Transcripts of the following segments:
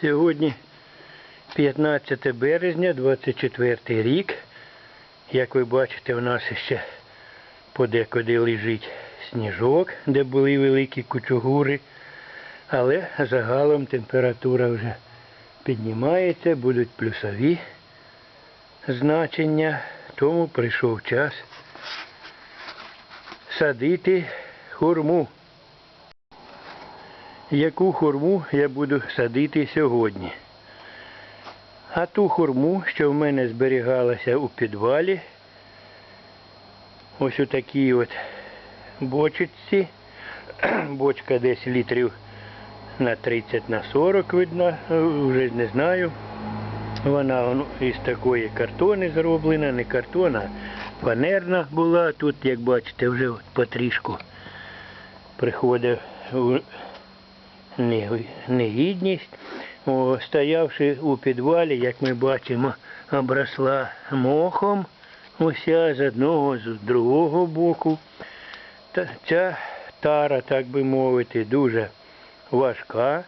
Сьогодні 15 березня, 24 рік. Як ви бачите, у нас ще подекуди лежить сніжок, де були великі кучугури. Але загалом температура вже піднімається, будуть плюсові значення, тому прийшов час садити хурму. Яку хурму я буду садити сьогодні? А ту хурму, що в мене зберігалася у підвалі, ось у такій от бочечці, бочка десь літрів на 30 на 40 видно, вже не знаю. Вона ну, із такої картони зроблена, не картон, а фанерна була. Тут, як бачите, вже потрішку не- негідність. Стоявши у підвалі, як ми бачимо, обросла мохом уся з одного, з другого боку. Ця тара, так би мовити, дуже важка,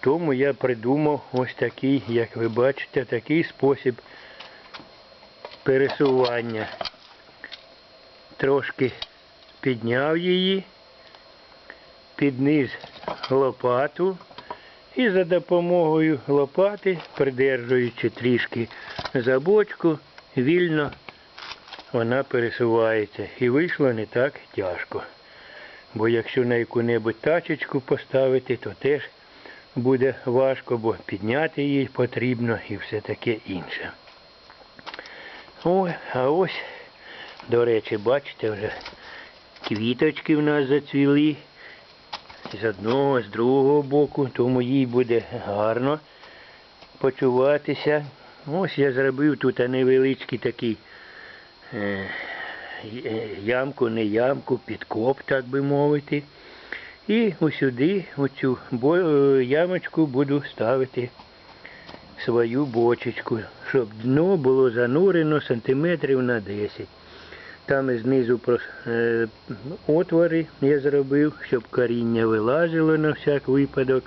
тому я придумав ось такий, як ви бачите, такий спосіб пересування. Трошки підняв її, підниз лопату і за допомогою лопати, придержуючи трішки за бочку, вільно вона пересувається. І вийшло не так тяжко. Бо якщо на яку-небудь тачечку поставити, то теж буде важко, бо підняти її потрібно і все таке інше. Ой, а ось, до речі, бачите, вже квіточки в нас зацвіли з одного, з другого боку, тому їй буде гарно почуватися. Ось я зробив тут невеличкий такий е, е, ямку, не ямку, підкоп, так би мовити. І усюди, у цю е, ямочку буду ставити свою бочечку, щоб дно було занурено сантиметрів на 10. Там знизу е, отвори я зробив, щоб коріння вилазило на всяк випадок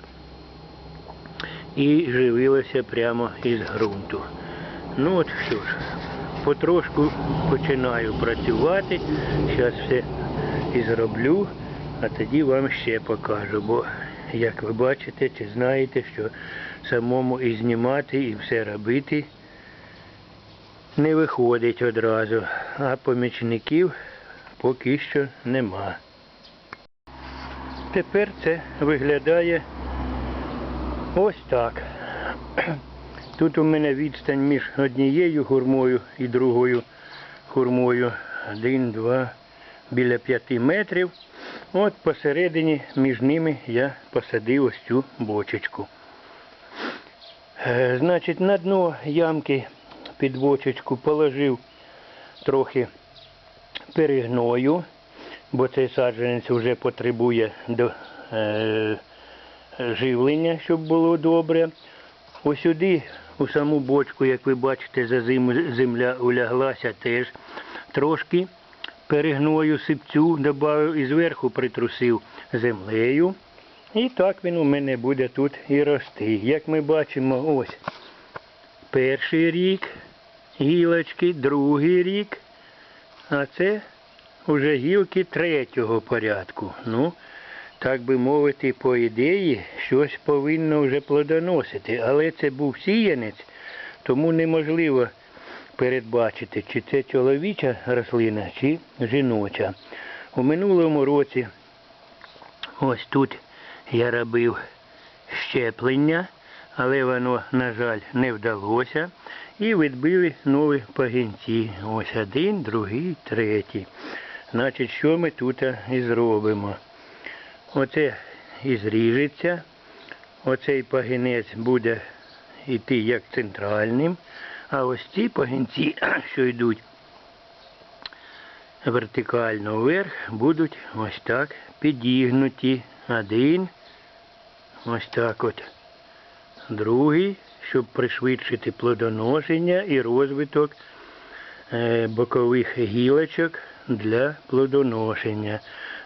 і живилося прямо із ґрунту. Ну от що ж, потрошку починаю працювати. Зараз все і зроблю, а тоді вам ще покажу. Бо, як ви бачите чи знаєте, що самому і знімати, і все робити не виходить одразу, а помічників поки що нема. Тепер це виглядає ось так. Тут у мене відстань між однією хурмою і другою хурмою. Один, два, біля п'яти метрів. От посередині між ними я посадив ось цю бочечку. Е, Значить, на дно ямки під бочечку положив трохи перегною, бо цей саджанець вже потребує до е, живлення, щоб було добре. Ось сюди, у саму бочку, як ви бачите, за зиму земля уляглася теж трошки перегною сипцю додав і зверху притрусив землею. І так він у мене буде тут і рости. Як ми бачимо, ось перший рік гілочки, другий рік, а це вже гілки третього порядку. Ну, так би мовити, по ідеї, щось повинно вже плодоносити. Але це був сіянець, тому неможливо передбачити, чи це чоловіча рослина, чи жіноча. У минулому році ось тут я робив щеплення, але воно, на жаль, не вдалося. І відбили нові пагінці. Ось один, другий, третій. Значить, що ми тут і зробимо? Оце і зріжеться. Оцей пагінець буде йти як центральним. А ось ці пагінці, що йдуть вертикально вверх, будуть ось так підігнуті. Один. Ось так от. Другий, щоб пришвидшити плодоношення і розвиток е, бокових гілочок для плодоношення.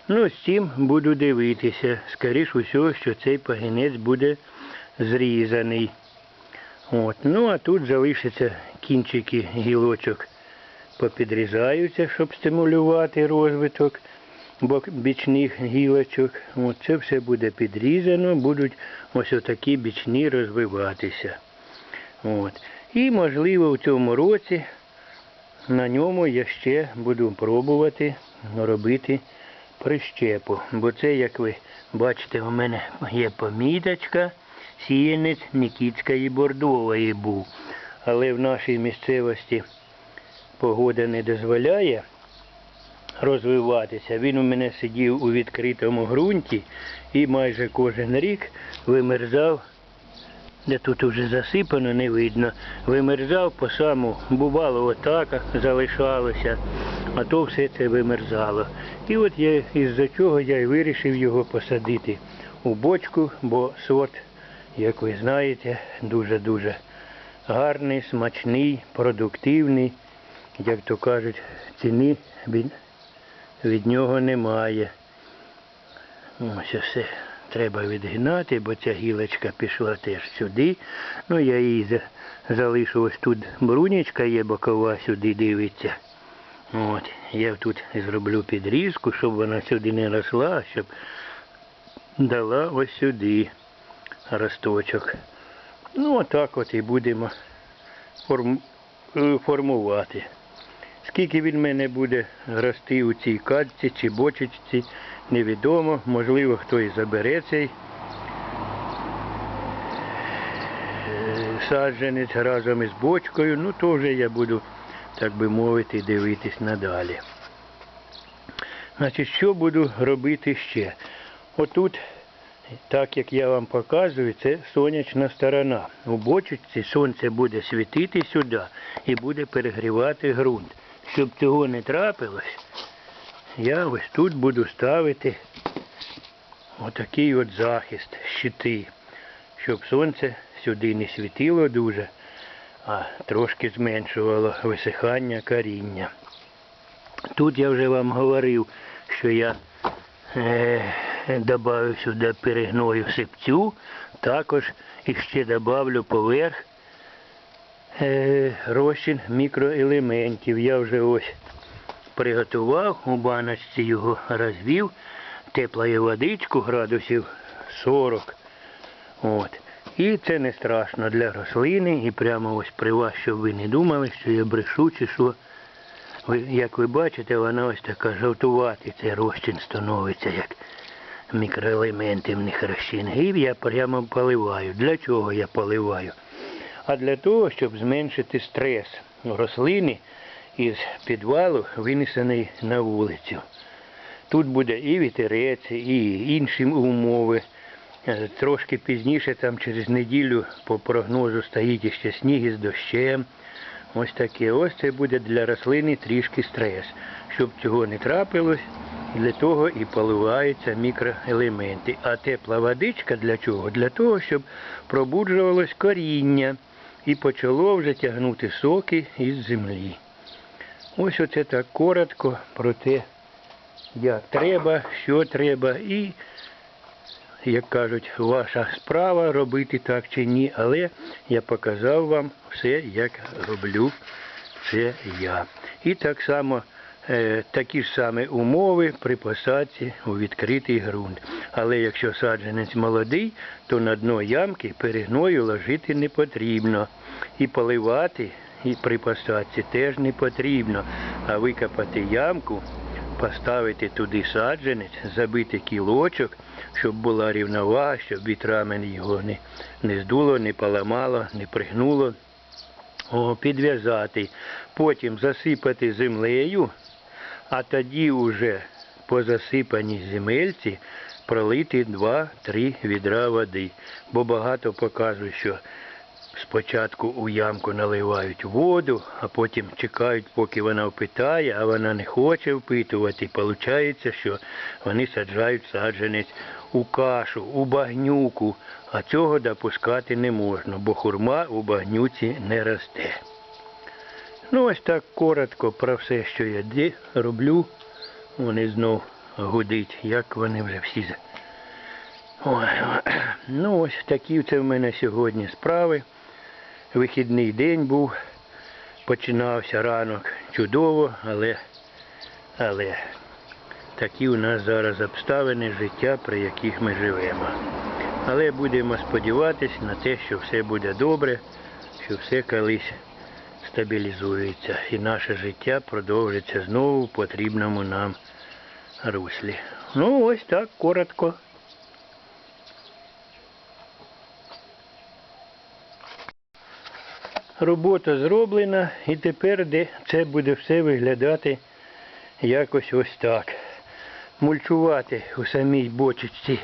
Ну, з цим буду дивитися. Скоріш усього, що цей пагінець буде зрізаний. От. Ну а тут залишаться кінчики гілочок попідрізаються, щоб стимулювати розвиток бічних гілочок. От це все буде підрізано, будуть ось отакі бічні розвиватися. От. І можливо в цьому році на ньому я ще буду пробувати робити прищепу. Бо це, як ви бачите, у мене є поміточка, сіянець Нікітської бордової був. Але в нашій місцевості погода не дозволяє розвиватися. Він у мене сидів у відкритому ґрунті і майже кожен рік вимерзав, де тут уже засипано, не видно, вимерзав по саму, бувало отака залишалося, а то все це вимерзало. І от я із-за чого я й вирішив його посадити у бочку, бо сорт, як ви знаєте, дуже-дуже гарний, смачний, продуктивний. Як то кажуть, ціни від, від нього немає. Ось все треба відгинати, бо ця гілочка пішла теж сюди. Ну я її залишу ось тут брунічка є бокова, сюди дивиться. От, я тут зроблю підрізку, щоб вона сюди не росла, щоб дала ось сюди росточок. Ну, отак от і будемо е, формувати. Скільки він мене буде рости у цій кадці чи бочечці, невідомо. Можливо, хтось забере цей е, саджанець разом із бочкою, ну то вже я буду, так би мовити, дивитись надалі. Значить, що буду робити ще? Отут, так як я вам показую, це сонячна сторона. У бочечці сонце буде світити сюди і буде перегрівати ґрунт. Щоб цього не трапилось, я ось тут буду ставити отакий от захист, щити, щоб сонце сюди не світило дуже, а трошки зменшувало висихання коріння. Тут я вже вам говорив, що я е, додав сюди перегною сипцю, також і ще додавлю поверх розчин мікроелементів. Я вже ось приготував, у баночці його розвів, теплою водичку градусів 40. От. І це не страшно для рослини. І прямо ось при вас, щоб ви не думали, що я брешу чи що. Ви, як ви бачите, вона ось така жовтуватий, цей розчин становиться, як мікроелементи в них розчин. І я прямо поливаю. Для чого я поливаю? А для того, щоб зменшити стрес рослини із підвалу, винесений на вулицю. Тут буде і вітерець, і інші умови. Е, Трошки пізніше, там через неділю по прогнозу стоїть іще сніг із дощем. Ось таке. Ось це буде для рослини трішки стрес. Щоб цього не трапилось, для того і поливаються мікроелементи. А тепла водичка для чого? Для того, щоб пробуджувалось коріння і почало вже тягнути соки із землі. Ось оце так коротко про те, як треба, що треба і, як кажуть, ваша справа робити так чи ні, але я показав вам все, як роблю це я. І так само такі ж самі умови при посадці у відкритий ґрунт. Але якщо саджанець молодий, то на дно ямки перегною ложити не потрібно. І поливати і при посадці теж не потрібно. А викопати ямку, поставити туди саджанець, забити кілочок, щоб була рівновага, щоб вітрами його не, не здуло, не поламало, не пригнуло. Підв'язати, потім засипати землею, а тоді уже по засипаній земельці пролити 2-3 відра води. Бо багато показують, що спочатку у ямку наливають воду, а потім чекають, поки вона впитає, а вона не хоче впитувати. Получається, що вони саджають саджанець у кашу, у багнюку, а цього допускати не можна, бо хурма у багнюці не росте. Ну, ось так коротко про все, що я роблю. Вони знов гудить, як вони вже всі. Ой, ну ось такі це в мене сьогодні справи. вихідний день був. Починався ранок чудово, але, але такі у нас зараз обставини життя, при яких ми живемо. Але будемо сподіватися на те, що все буде добре, що все колись стабілізується і наше життя продовжиться знову в потрібному нам руслі. Ну, ось так коротко. Робота зроблена і тепер це буде все виглядати якось ось так. Мульчувати у самій бочечці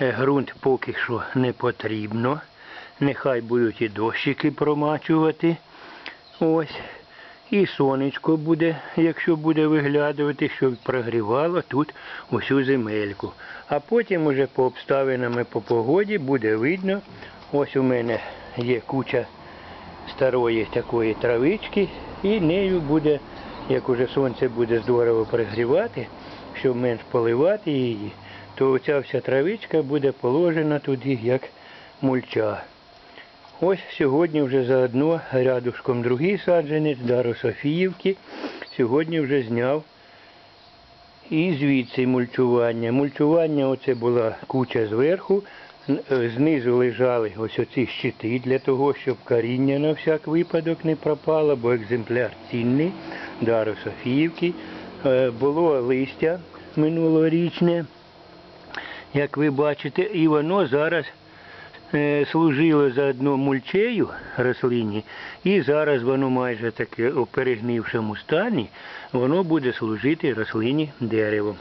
е, ґрунт поки що не потрібно. Нехай будуть і дощики промачувати. Ось. І сонечко буде, якщо буде виглядувати, щоб прогрівало тут усю земельку. А потім уже по обставинам і по погоді буде видно. Ось у мене є куча старої такої травички, і нею буде, як уже сонце буде здорово пригрівати, щоб менш поливати її, то оця вся травичка буде положена туди як мульча. Ось сьогодні вже заодно рядушком другий саджанець Даро Софіївки. Сьогодні вже зняв і звідси мульчування. Мульчування оце була куча зверху. Е, Знизу лежали ось оці щити для того, щоб коріння на всяк випадок не пропало, бо екземпляр цінний, Даро Софіївки. Е, Було листя минулорічне, як ви бачите, і воно зараз служило заодно мульчею рослині, і зараз воно майже таке у перегнившому стані, воно буде служити рослині деревом.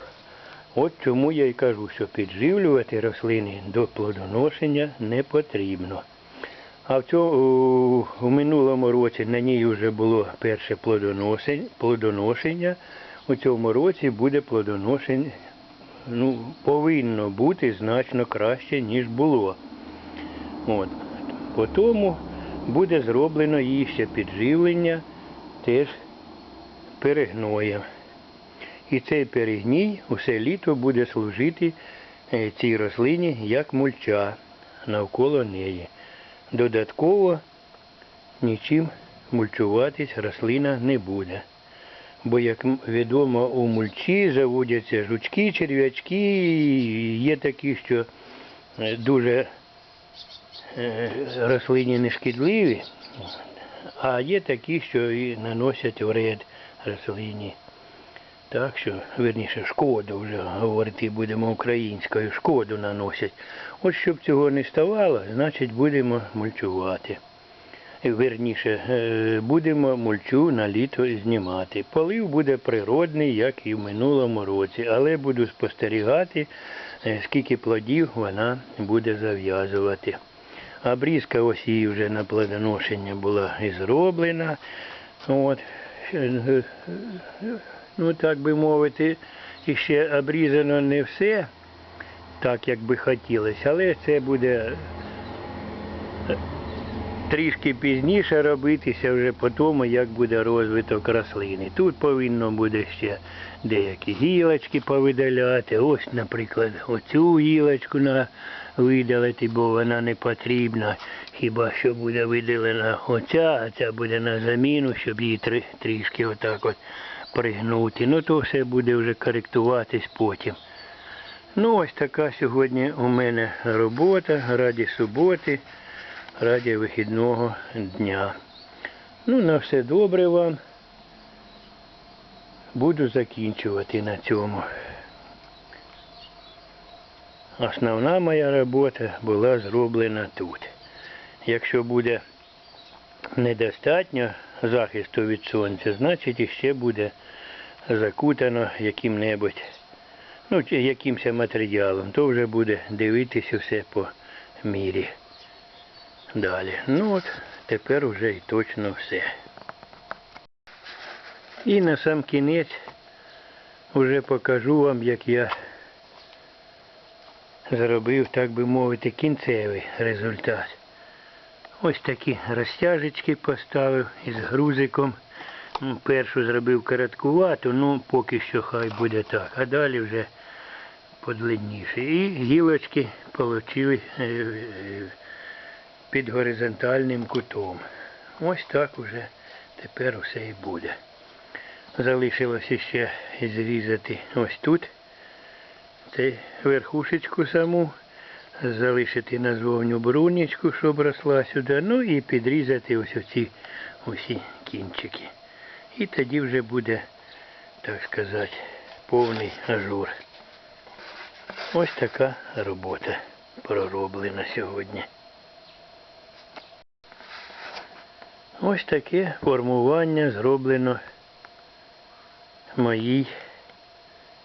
От чому я й кажу, що підживлювати рослини до плодоношення не потрібно. А в цьому, у, минулому році на ній вже було перше плодоношення. У цьому році буде плодоношення, ну, повинно бути значно краще, ніж було. От. Тому буде зроблено їй ще підживлення теж перегноєм. І цей перегній усе літо буде служити е, цій рослині як мульча навколо неї. Додатково нічим мульчуватись рослина не буде. Бо, як відомо, у мульчі заводяться жучки, черв'ячки, і є такі, що е, дуже рослині не шкідливі, а є такі, що і наносять вред рослині. Так що, верніше, шкоду вже говорити будемо українською, шкоду наносять. От щоб цього не ставало, значить будемо мульчувати. Е, Верніше, е, будемо мульчу на літо знімати. Полив буде природний, як і в минулому році, але буду спостерігати, е, скільки плодів вона буде зав'язувати. Обрізка ось її вже на плодоношення була і зроблена. От. Ну так би мовити, і ще обрізано не все, так як би хотілося, але це буде е, трішки пізніше робитися вже по тому, як буде розвиток рослини. Тут повинно буде ще деякі гілочки повидаляти. Ось, наприклад, оцю гілочку на видалити, бо вона не потрібна. Хіба що буде видалена оця, а ця буде на заміну, щоб її трі- трішки отак от пригнути. Ну то все буде вже коректуватись потім. Ну ось така сьогодні у мене робота раді суботи, раді вихідного дня. Ну, на все добре вам. Буду закінчувати на цьому. Основна моя робота була зроблена тут. Якщо буде недостатньо захисту від сонця, значить іще буде закутано яким-небудь, ну, чи якимось матеріалом, то вже буде дивитися все по мірі. Далі. Ну от, тепер вже і точно все. І на сам кінець вже покажу вам, як я зробив, так би мовити, кінцевий результат. Ось такі розтяжечки поставив із грузиком. Ну, Першу зробив короткувату, ну поки що хай буде так. А далі вже подлинніше. І гілочки отримали під горизонтальним кутом. Ось так уже тепер усе і буде. Залишилося ще зрізати ось тут цей верхушечку саму, залишити назовню брунічку, щоб росла сюди, ну і підрізати ось оці усі кінчики. І тоді вже буде, так сказати, повний ажур. Ось така робота пророблена сьогодні. Ось таке формування зроблено моїй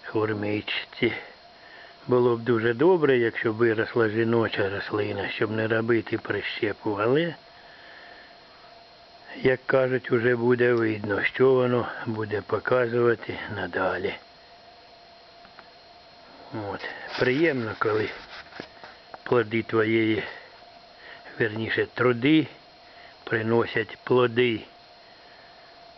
хурмичці. Було б дуже добре, якщо виросла жіноча рослина, щоб не робити прищепу, але, як кажуть, уже буде видно, що воно буде показувати надалі. От. Приємно, коли плоди твоєї, верніше, труди приносять плоди.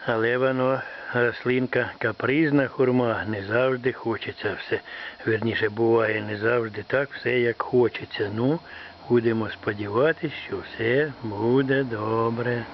Але воно, рослинка капризна хурма, не завжди хочеться все. Верніше буває не завжди так, все як хочеться. Ну, будемо сподіватися, що все буде добре.